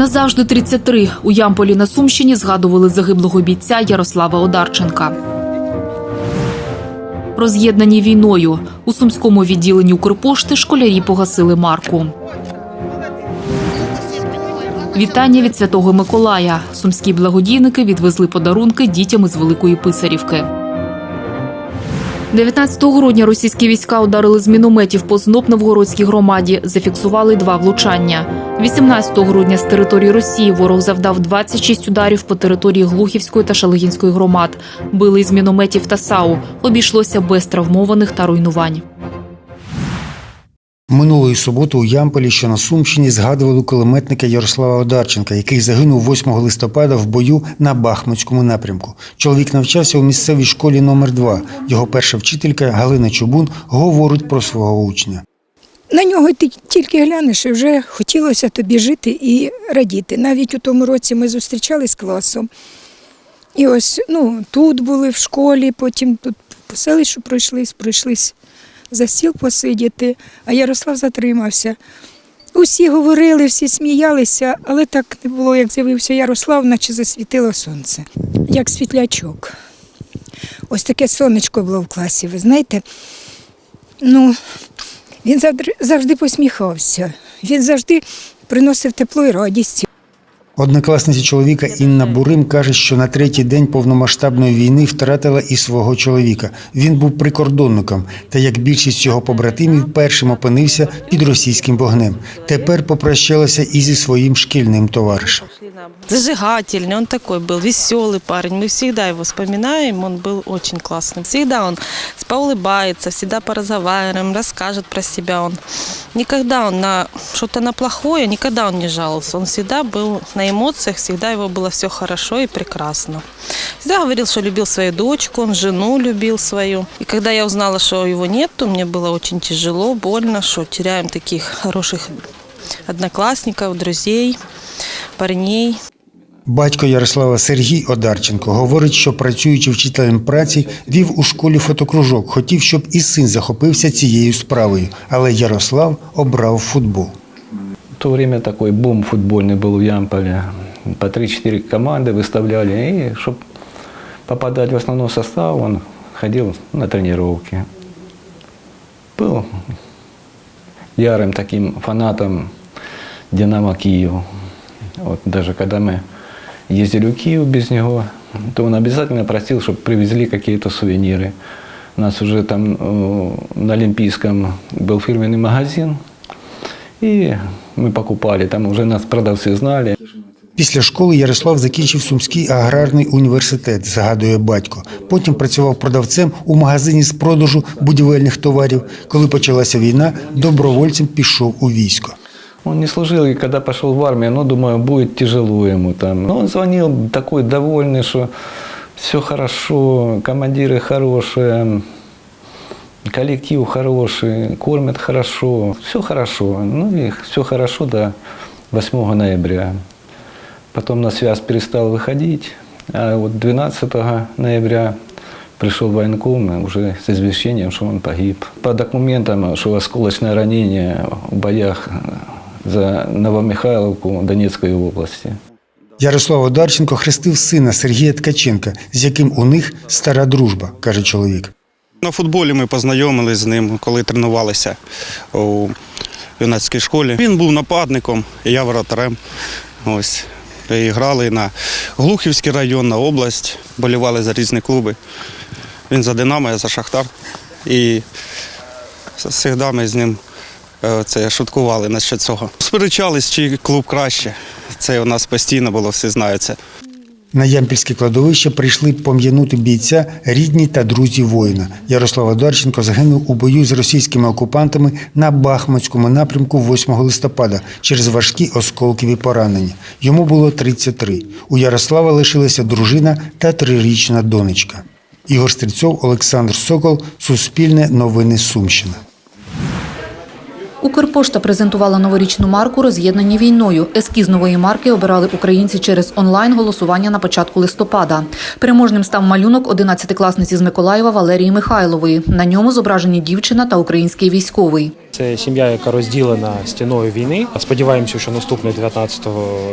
Назавжди 33 у Ямполі на Сумщині згадували загиблого бійця Ярослава Одарченка. Роз'єднані війною у сумському відділенні Укрпошти школярі погасили марку. Вітання від Святого Миколая. Сумські благодійники відвезли подарунки дітям із Великої Писарівки. 19 грудня російські війська ударили з мінометів по ЗНОП Новгородській громаді. Зафіксували два влучання. 18 грудня з території Росії ворог завдав 26 ударів по території Глухівської та Шалигінської громад. Били з мінометів та САУ. Обійшлося без травмованих та руйнувань. Минулої суботи у Ямполі, що на Сумщині, згадували кулеметника Ярослава Одарченка, який загинув 8 листопада в бою на Бахмутському напрямку. Чоловік навчався у місцевій школі номер 2 Його перша вчителька Галина Чубун говорить про свого учня. На нього ти тільки глянеш, і вже хотілося тобі жити і радіти. Навіть у тому році ми зустрічались з класом. І ось ну, тут були в школі, потім тут по селищу пройшлись, пройшлись за стіл посидіти, а Ярослав затримався. Усі говорили, всі сміялися, але так не було, як з'явився Ярослав, наче засвітило сонце, як світлячок. Ось таке сонечко було в класі, ви знаєте. Ну, він завжди, посміхався. Він завжди приносив тепло і радість. Однокласниця чоловіка Інна Бурим каже, що на третій день повномасштабної війни втратила і свого чоловіка. Він був прикордонником, та як більшість його побратимів, першим опинився під російським вогнем. Тепер попрощалася і зі своїм шкільним товаришем. Зажигательный, он такой был, веселый парень. Мы всегда его вспоминаем, он был очень классным. Всегда он поулыбается, всегда поразговариваем, расскажет про себя. Он никогда он на что-то на плохое, никогда он не жаловался. Он всегда был на эмоциях, всегда его было все хорошо и прекрасно. Всегда говорил, что любил свою дочку, он жену любил свою. И когда я узнала, что его нету, мне было очень тяжело, больно, что теряем таких хороших одноклассников, друзей, парней. Батько Ярослава Сергій Одарченко говорить, що працюючи вчителем праці, вів у школі фотокружок. Хотів, щоб і син захопився цією справою, але Ярослав обрав футбол. То время такой бум футбольный был в Ямполе. По 3-4 команды выставляли. И чтобы попадать в основной состав, он ходил на тренировки. Был ярым таким фанатом «Динамо Киев». Вот даже когда мы ездили в Киев без него, то он обязательно просил, чтобы привезли какие-то сувениры. У нас уже там э, на Олимпийском был фирменный магазин, и мы покупали, там уже нас продавцы знали. Після школи Ярослав закінчив Сумський аграрний університет, згадує батько. Потім працював продавцем у магазині з продажу будівельних товарів. Коли почалася війна, добровольцем пішов у військо. Он не служил, и когда пошел в армию, ну, думаю, будет тяжело ему там. Но он звонил такой довольный, что все хорошо, командиры хорошие, коллектив хороший, кормят хорошо, все хорошо. Ну и все хорошо до 8 ноября. Потом на связь перестал выходить, а вот 12 ноября пришел в военком уже с извещением, что он погиб. По документам, что осколочное ранение в боях за Новомихайловку Донецкой области. Ярослав Одарченко хрестив сина Сергія Ткаченка, з яким у них стара дружба, каже чоловік. На футболі ми познайомились з ним, коли тренувалися у юнацькій школі. Він був нападником, я воротарем. Ось. І грали на Глухівський район, на область, болівали за різні клуби. Він за Динамо, я за Шахтар. І завжди ми з ним е, це, шуткували насчет цього. Сперечались, чий клуб краще. Це у нас постійно було, всі знають це. На Ямпільське кладовище прийшли пом'янути бійця рідні та друзі воїна. Ярослав Одарченко загинув у бою з російськими окупантами на Бахмутському напрямку 8 листопада через важкі осколкові поранення. Йому було 33. У Ярослава лишилася дружина та трирічна донечка. Ігор Стрільцов, Олександр Сокол, Суспільне новини Сумщина. Укрпошта презентувала новорічну марку роз'єднані війною. Ескіз нової марки обирали українці через онлайн голосування на початку листопада. Переможним став малюнок 11-класниці з Миколаєва Валерії Михайлової. На ньому зображені дівчина та український військовий. Це сім'я, яка розділена стіною війни. Сподіваємося, що наступний 19,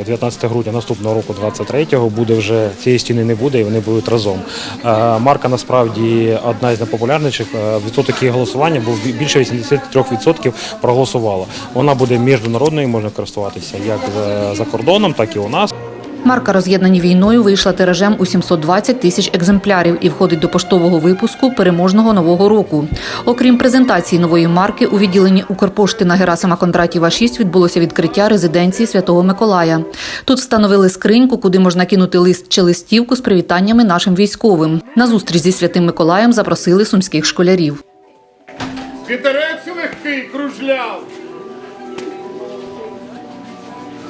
19 грудня наступного року, 23-го, буде вже цієї стіни не буде, і вони будуть разом. Е, Марка насправді одна із найпопулярніших. Е, Відсоток її голосування був бі- більше 83% проголосувало. Вона буде міжнародною, можна користуватися як за- за кордоном, так і у нас. Марка, роз'єднані війною, вийшла тиражем у 720 тисяч екземплярів і входить до поштового випуску переможного нового року. Окрім презентації нової марки, у відділенні Укрпошти на Герасима Кондратєва 6 відбулося відкриття резиденції Святого Миколая. Тут встановили скриньку, куди можна кинути лист чи листівку з привітаннями нашим військовим. На зустріч зі Святим Миколаєм запросили сумських школярів. Вітерець легкий кружляв.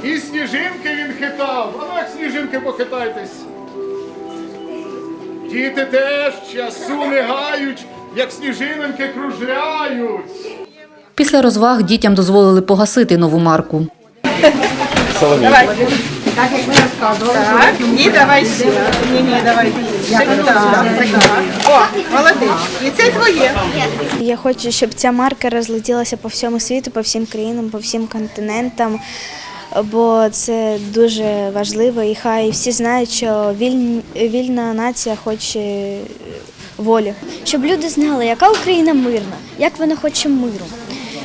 І сніжинки він хитав. А ну як сніжинки похитайтесь. Діти теж часу не гають, як сніжинки кружляють. Після розваг дітям дозволили погасити нову марку. Ні, давай ще. Ні, ні, давай. Так, так. О, молодець. І це твоє. Я хочу, щоб ця марка розлетілася по всьому світу, по всім країнам, по всім континентам, бо це дуже важливо. І хай всі знають, що віль- вільна нація хоче волі. Щоб люди знали, яка Україна мирна, як вона хоче миру.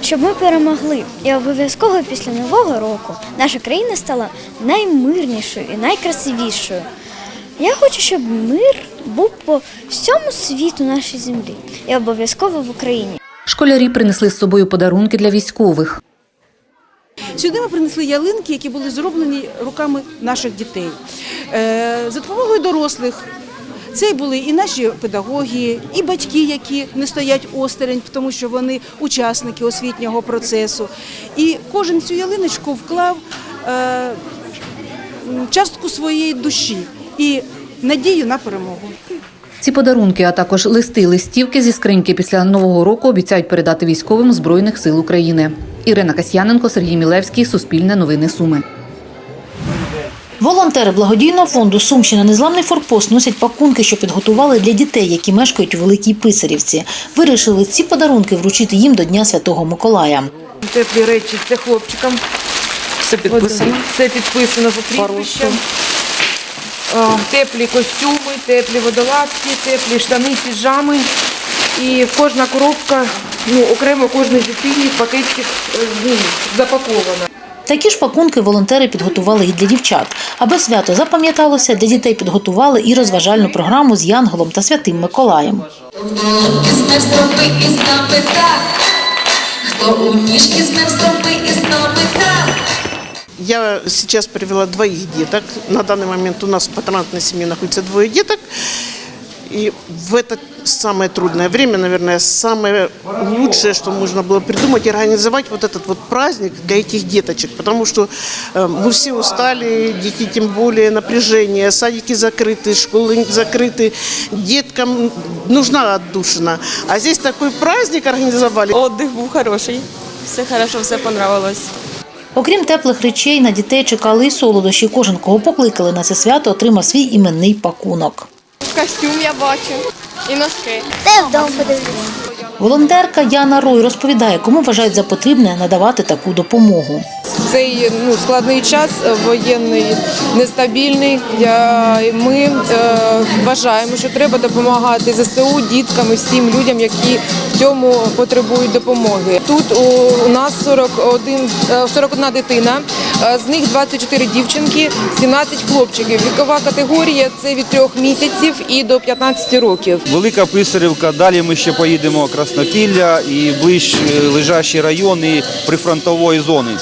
Щоб ми перемогли. І обов'язково після Нового року наша країна стала наймирнішою і найкрасивішою. Я хочу, щоб мир був по всьому світу нашій землі і обов'язково в Україні. Школярі принесли з собою подарунки для військових. Сюди ми принесли ялинки, які були зроблені руками наших дітей. Е, За допомогою дорослих. Це були і наші педагоги, і батьки, які не стоять осторонь, тому що вони учасники освітнього процесу. І кожен цю ялиночку вклав е, частку своєї душі і надію на перемогу. Ці подарунки, а також листи, листівки зі скриньки після нового року обіцяють передати військовим збройних сил України. Ірина Касьяненко, Сергій Мілевський, Суспільне новини Суми. Волонтери благодійного фонду Сумщина Незламний форпост носять пакунки, що підготували для дітей, які мешкають у Великій Писарівці. Вирішили ці подарунки вручити їм до Дня Святого Миколая. Теплі речі це хлопчикам. Все підписано. Все підписано за прізвищем. Е, Теплі костюми, теплі водолазки, теплі штани, піжами. І кожна коробка, ну, окремо кожній дитині в пакетик е, ну, запакована. Такі ж пакунки волонтери підготували і для дівчат. Аби свято запам'яталося, для дітей підготували і розважальну програму з Янголом та Святим Миколаєм. Змер зроби і нами так. Хто у ніжки змер зроби і нами так. Я сейчас привела двоих деток. На данный момент у нас в патронатной семье находится двое деток. И в это самое трудное время, наверное, самое лучшее, что можно было придумать и организовать вот этот вот праздник для этих деточек. Потому что э, мы все устали, дети тем более напряжение, садики закрыты, школы закрыты. Деткам нужна отдушина. А здесь такой праздник организовали. Отдих був хороший. Все хорошо, все понравилось. Окрім теплих речей, на дітей чекали і солодощі. Кожен, кого покликали на це свято, отримав свій іменний пакунок. Костюм я бачу і носки. Де вдома подивлюся. Волонтерка Яна Рой розповідає, кому вважають за потрібне надавати таку допомогу. Цей ну, складний час е, воєнний, нестабільний. Я, ми е, вважаємо, що треба допомагати ЗСУ, діткам і всім людям, які в цьому потребують допомоги. Тут у, нас 41, е, 41 дитина, е, з них 24 дівчинки, 17 хлопчиків. Вікова категорія це від 3 місяців і до 15 років. Велика Писарівка, далі ми ще поїдемо Краснопілля і ближче лежачі райони прифронтової зони.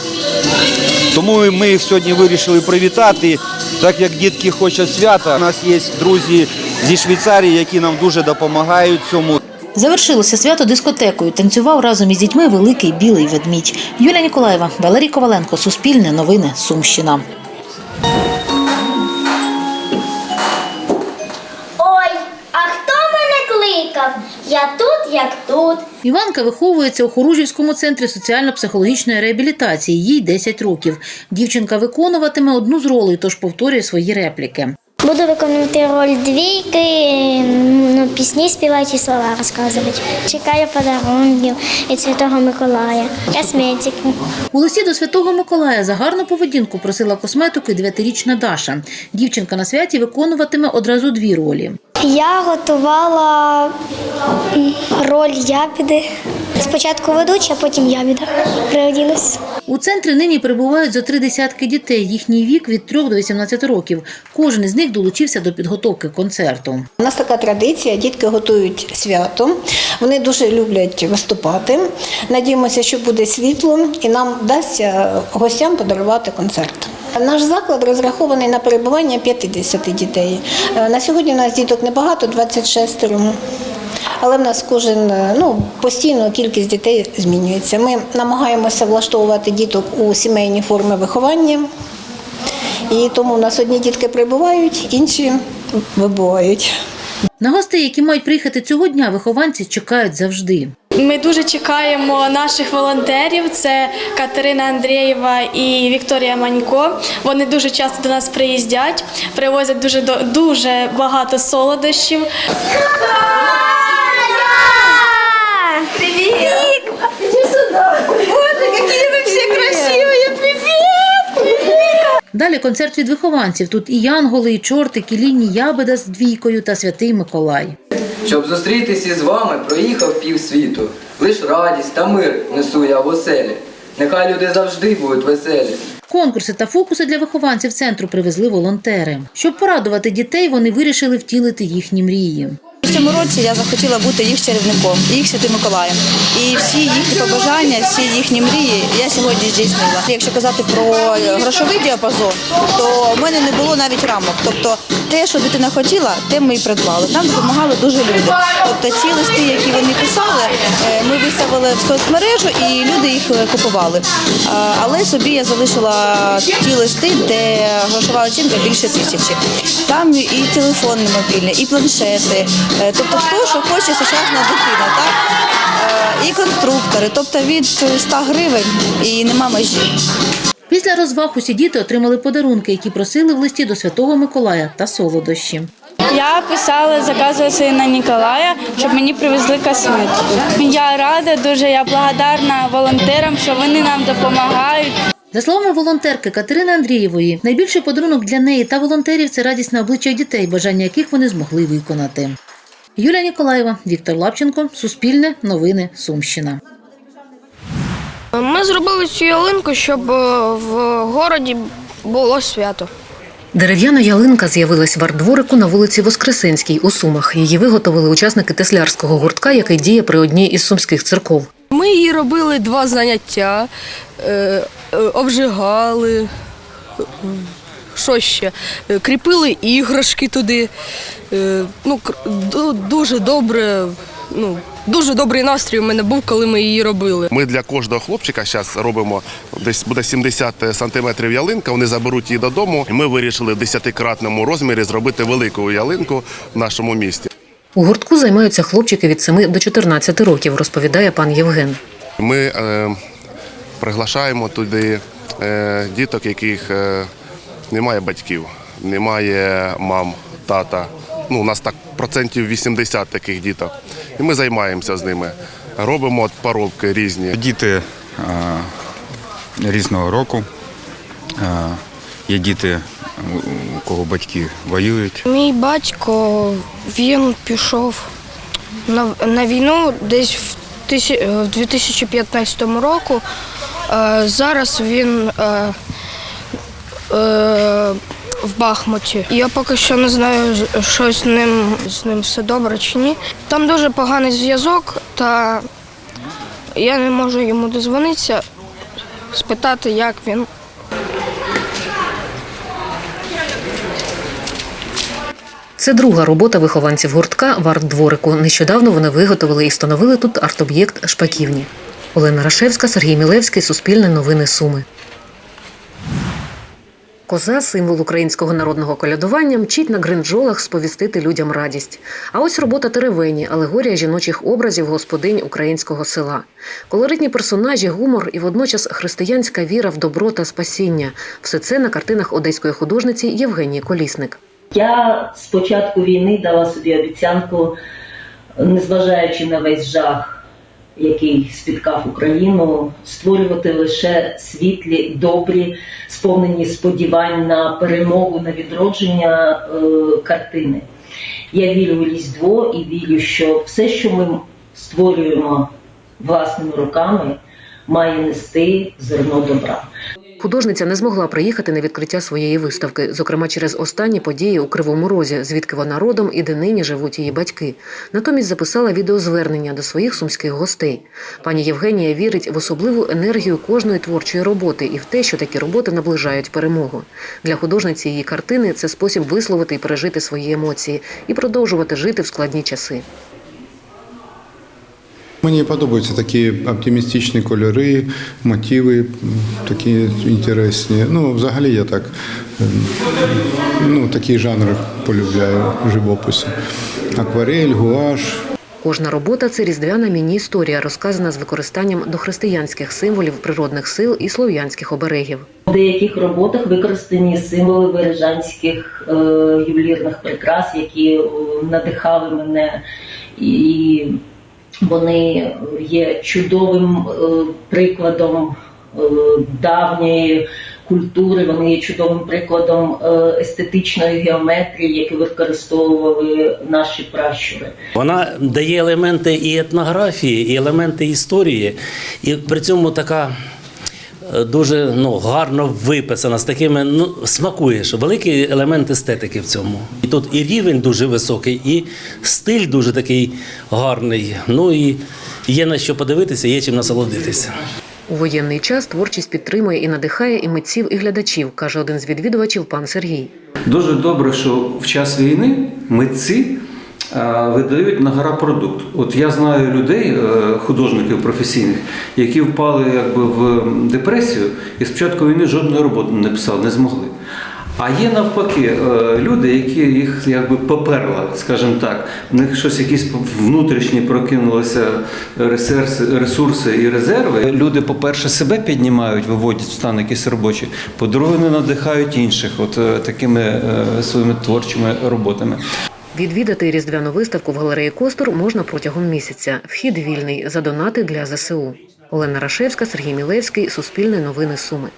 Тому ми їх сьогодні вирішили привітати, так як дітки хочуть свята. У нас є друзі зі Швейцарії, які нам дуже допомагають цьому. Завершилося свято дискотекою. Танцював разом із дітьми великий білий ведмідь. Юлія Ніколаєва, Валерій Коваленко, Суспільне новини, Сумщина. Ой, а хто мене кликав? Я тут, як тут. Іванка виховується у Хоружівському центрі соціально-психологічної реабілітації. Їй 10 років. Дівчинка виконуватиме одну з ролей, тож повторює свої репліки. Буду виконувати роль двійки, ну, пісні співати і слова розказувати. Чекаю подарунків від Святого Миколая, косметики. У листі до Святого Миколая за гарну поведінку просила косметику і дев'ятирічна Даша. Дівчинка на святі виконуватиме одразу дві ролі. Я готувала роль ябіди. Спочатку ведуча, потім ябіда переоділась. У центрі нині перебувають зо три десятки дітей. Їхній вік від 3 до 18 років. Кожен із них долучився до підготовки концерту. У нас така традиція, дітки готують свято. Вони дуже люблять виступати. Надіємося, що буде світло і нам вдасться гостям подарувати концерт. Наш заклад розрахований на перебування 50 дітей. Е, На сьогодні у нас діток небагато, 26. Але в нас кожен е, ну постійно кількість дітей змінюється. Ми намагаємося влаштовувати діток у сімейні форми виховання. І тому у нас одні дітки прибувають, інші вибувають. На гостей, які мають приїхати цього дня, вихованці чекають завжди. Ми дуже чекаємо наших волонтерів. Це Катерина Андрієва і Вікторія Манько. Вони дуже часто до нас приїздять, привозять дуже до- дуже багато солодощів. Привіт! Далі концерт від вихованців. Тут і янголи, і чортик, і лінні ябеда з двійкою та святий Миколай. Щоб зустрітися із вами, проїхав пів світу. Лиш радість та мир несу я в оселі. Нехай люди завжди будуть веселі. Конкурси та фокуси для вихованців центру привезли волонтери. Щоб порадувати дітей, вони вирішили втілити їхні мрії. Цьому році я захотіла бути їх чарівником, їх святим Миколаєм. І всі їхні побажання, всі їхні мрії я сьогодні здійснила. Якщо казати про грошовий діапазон, то в мене не було навіть рамок. Тобто те, що дитина хотіла, те ми і придбали. Нам допомагали дуже люди. Тобто ці листи, які вони писали, е, ми виставили в соцмережу і люди їх е, купували. Але собі я залишила ті листи, де грошова оцінка більше тисячі. Там і телефонні мобільні, і планшети. Е, Тобто, хто що хоче сучасна дитина, так? Е, І конструктори, тобто від 100 гривень і нема межі. Після розваг усі діти отримали подарунки, які просили в листі до Святого Миколая та солодощі. Я писала, заказувала собі на Ніколая, щоб мені привезли косметику. Я рада, дуже я благодарна волонтерам, що вони нам допомагають. За словами волонтерки Катерини Андрієвої, найбільший подарунок для неї та волонтерів це радість на обличчях дітей, бажання яких вони змогли виконати. Юлія Ніколаєва, Віктор Лапченко, Суспільне, Новини, Сумщина. Ми зробили цю ялинку, щоб е, в городі було свято. Дерев'яна ялинка з'явилась в арт-дворику на вулиці Воскресенській у Сумах. Її виготовили учасники теслярського гуртка, який діє при одній із сумських церков. Ми її робили два заняття, е, е, обжигали. Що ще? Кріпили іграшки туди. Е, Ну, кр- дуже добре. Ну, дуже добрий настрій у мене був, коли ми її робили. Ми для кожного хлопчика зараз робимо десь буде 70 сантиметрів ялинка. Вони заберуть її додому. І ми вирішили в 10-кратному розмірі зробити велику ялинку в нашому місті. У гуртку займаються хлопчики від 7 до 14 років, розповідає пан Євген. Ми е, приглашаємо туди е, діток, яких е, немає батьків, немає мам, тата. Ну, у нас так процентів 80 таких діток. І ми займаємося з ними. Робимо от поробки різні. Діти е, різного року. Е, є діти, у- у кого батьки воюють. Мій батько він пішов на, на війну десь в, тисі, в 2015 року. Е, зараз він е, е, в Бахмуті. Я поки що не знаю, що з ним, з ним все добре чи ні. Там дуже поганий зв'язок, та я не можу йому дозвонитися, спитати, як він. Це друга робота вихованців гуртка в арт-дворику. Нещодавно вони виготовили і встановили тут арт-об'єкт Шпаківні. Олена Рашевська, Сергій Мілевський, Суспільне новини Суми. Коза, символ українського народного колядування, мчить на гринджолах сповістити людям радість. А ось робота теревені, алегорія жіночих образів господинь українського села. Колоритні персонажі, гумор і водночас християнська віра в добро та спасіння. Все це на картинах одеської художниці Євгенії Колісник. Я з початку війни дала собі обіцянку, незважаючи на весь жах, який спіткав Україну, створювати лише світлі, добрі, сповнені сподівань на перемогу, на відродження е, картини. Я вірю у Різдво і вірю, що все, що ми створюємо власними руками, має нести зерно добра. Художниця не змогла приїхати на відкриття своєї виставки, зокрема через останні події у Кривому Розі, звідки вона родом і де нині живуть її батьки. Натомість записала відеозвернення до своїх сумських гостей. Пані Євгенія вірить в особливу енергію кожної творчої роботи і в те, що такі роботи наближають перемогу. Для художниці її картини це спосіб висловити і пережити свої емоції і продовжувати жити в складні часи. Мені подобаються такі оптимістичні кольори, мотиви такі інтересні. Ну, взагалі я так ем, ну, такий жанр полюбляю в живописі. Акварель, гуаш. Кожна робота це різдвяна міні-історія, розказана з використанням дохристиянських символів природних сил і слов'янських оберегів. У деяких роботах використані символи бережанських е, ювелірних прикрас, які е, надихали мене, і вони є чудовим е, прикладом е, давньої культури. Вони є чудовим прикладом е, естетичної геометрії, яку використовували наші пращури. Вона дає елементи і етнографії, і елементи історії, і при цьому така. Дуже ну, гарно виписана, з такими ну, смакуєш. Великий елемент естетики в цьому. І тут і рівень дуже високий, і стиль дуже такий гарний. Ну і є на що подивитися, є чим насолодитися. У воєнний час творчість підтримує і надихає і митців, і глядачів, каже один з відвідувачів пан Сергій. Дуже добре, що в час війни митці видають на гора продукт. От я знаю людей, е, художників професійних, які впали якби в депресію і спочатку війни жодної роботи не писали, не змогли. А є навпаки е, люди, які їх якби поперла, скажімо так, в них щось якісь внутрішні прокинулися ресурси, ресурси і резерви. Люди, по-перше, себе піднімають, виводять в стан якийсь робочий, по-друге, вони надихають інших, от е, такими е, своїми творчими роботами. Відвідати різдвяну виставку в галереї Костур можна протягом місяця. Вхід вільний за донати для ЗСУ. Олена Рашевська, Сергій Мілевський, Суспільне новини Суми.